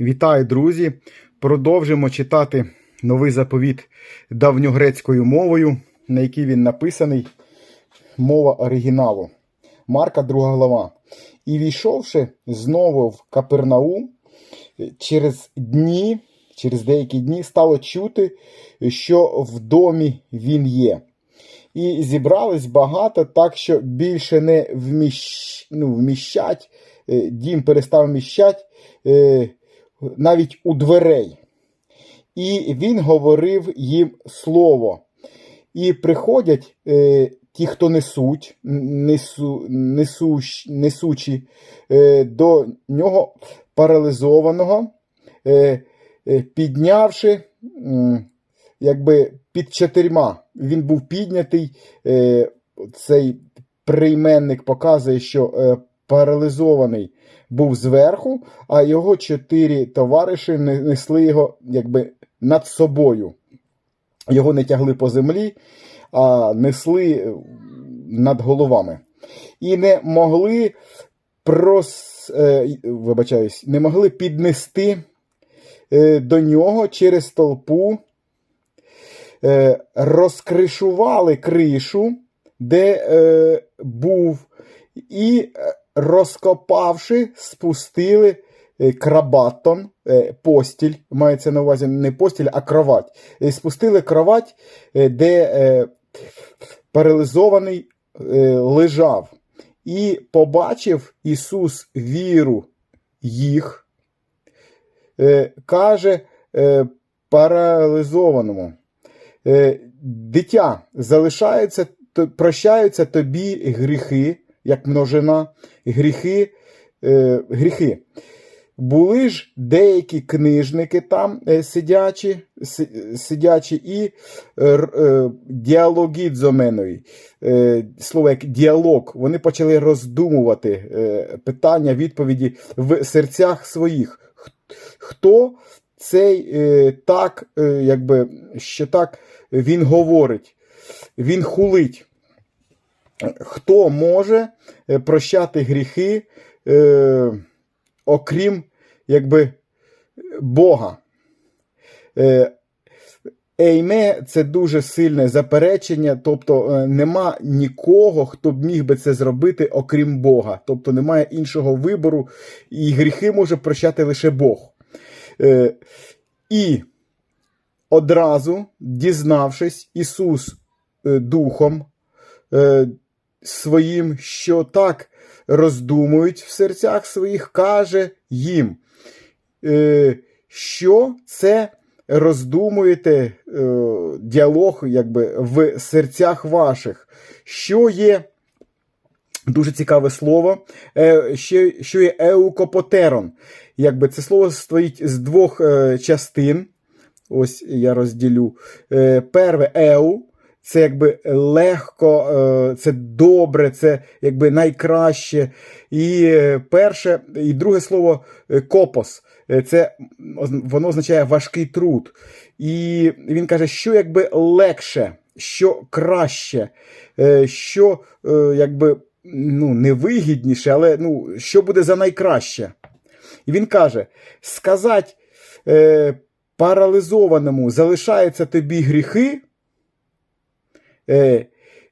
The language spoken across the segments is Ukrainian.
Вітаю, друзі! Продовжимо читати новий заповіт давньогрецькою мовою, на якій він написаний. Мова оригіналу. Марка, 2 глава. І війшовши знову в Капернаум, через дні, через деякі дні стало чути, що в домі він є. І зібрались багато, так що більше не вміщ... ну, вміщать, е, дім перестав вміщать е, навіть у дверей. І він говорив їм слово. І приходять е, ті, хто несуть, несу, несущ, несучі е, до нього паралізованого, е, е, піднявши м, якби під чотирма. Він був піднятий. Е, цей прийменник показує, що е, паралізований був зверху, а його чотири товариші несли його якби над собою. Його не тягли по землі, а несли е, над головами. І не могли прос, е, вибачаюсь, не могли піднести е, до нього через толпу, розкришували кришу, де був, і, розкопавши, спустили е, крабатон, е, постіль, мається на увазі не постіль, а кровать. Е, Спустили кровать, де паралізований лежав. І побачив Ісус віру їх, каже паралізованому. Дитя, залишаються, прощаються тобі гріхи, як множина, гріхи, е, гріхи. Були ж деякі книжники там е, сидячі, си- сидячі і е, е, діалогідзоменої. Е, слово як діалог. Вони почали роздумувати питання, відповіді в серцях своїх. Хто цей так, якби, що так він говорить, він хулить. Хто може е, прощати гріхи, е, окрім якби, Бога? Е, Ейме це дуже сильне заперечення, тобто е, нема нікого, хто б міг би це зробити, окрім Бога. Тобто немає іншого вибору, і гріхи може прощати лише Бог. Е, І одразу, дізнавшись, Ісус е, Духом е, своїм, що так роздумують в серцях своїх, каже їм, е, що це роздумуєте е, діалог якби, в серцях ваших, що є. Дуже цікаве слово, е, що є еукопотерон. Якби це слово стоїть з двох частин. Ось я розділю. Е, Перве еу. Це якби легко, е, це добре, це якби найкраще. І е, перше, і друге слово е, копос. Це воно означає важкий труд. І він каже, що якби легше, що краще, що якби ну, невигідніше, але ну, що буде за найкраще. І він каже: сказать е, паралізованому залишаються тобі гріхи. Е,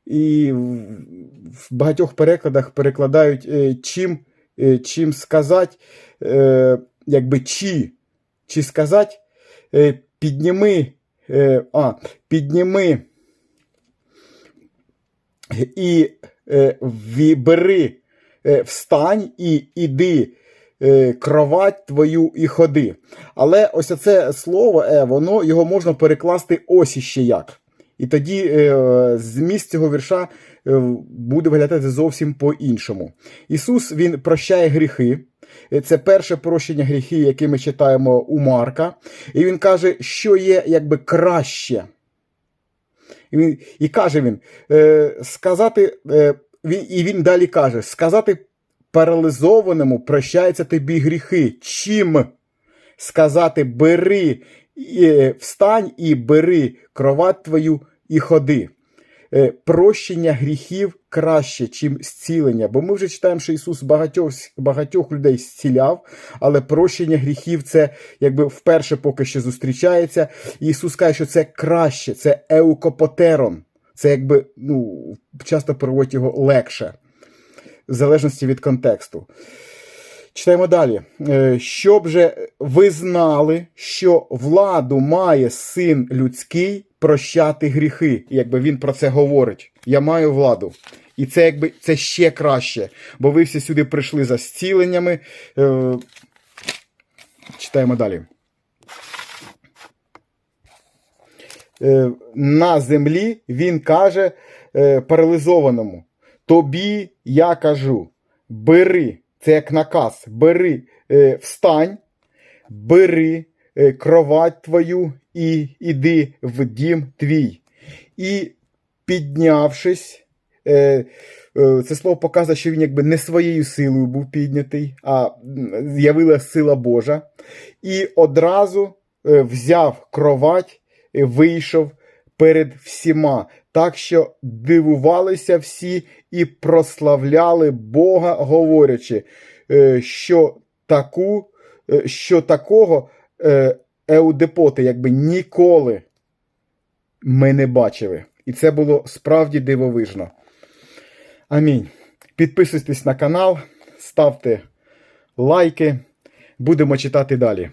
і в багатьох перекладах перекладають е, чим, е, чим сказати, е, якби чи, чи сказати, е, підніми, е, а, підніми і е, ві- бери, е, встань і іди е, кровать твою і ходи. Але ось це слово, е, воно його можна перекласти ось іще як. І тоді е, зміст цього вірша е, буде виглядати зовсім по-іншому. Ісус Він прощає гріхи. Е, Це перше прощення гріхів, яке ми читаємо у Марка. І він каже, що є якби краще. І, він, і каже він, сказати, і він далі каже: сказати паралізованому прощаються тобі гріхи. Чим сказати бери, встань і бери кровать твою і ходи. е, прощення гріхів краще, чим зцілення. Бо ми вже читаємо, що Ісус багатьох, багатьох людей зціляв, але прощення гріхів це якби вперше поки що зустрічається. І Ісус каже, що це краще, це еукопотерон. Це якби ну, часто переводять його легше, в залежності від контексту. Читаємо далі. Е, Щоб же ви знали, що владу має син людський прощати гріхи. Якби він про це говорить. Я маю владу. І це якби це ще краще. Бо ви всі сюди прийшли за зціленнями. Е, Читаємо далі. Е, На землі він каже паралізованому: Тобі я кажу, бери, це як наказ, бери, е, встань, бери е, кровать твою і іди в дім твій. І піднявшись, е, це слово показує, що він якби не своєю силою був піднятий, а з'явилася сила Божа. І одразу взяв кровать, вийшов перед всіма, так що дивувалися всі і прославляли Бога, говорячи, е, що таку, е, що такого е, еудепоти якби ніколи ми не бачили. І це було справді дивовижно. Амінь. Підписуйтесь на канал, ставте лайки. Будемо читати далі.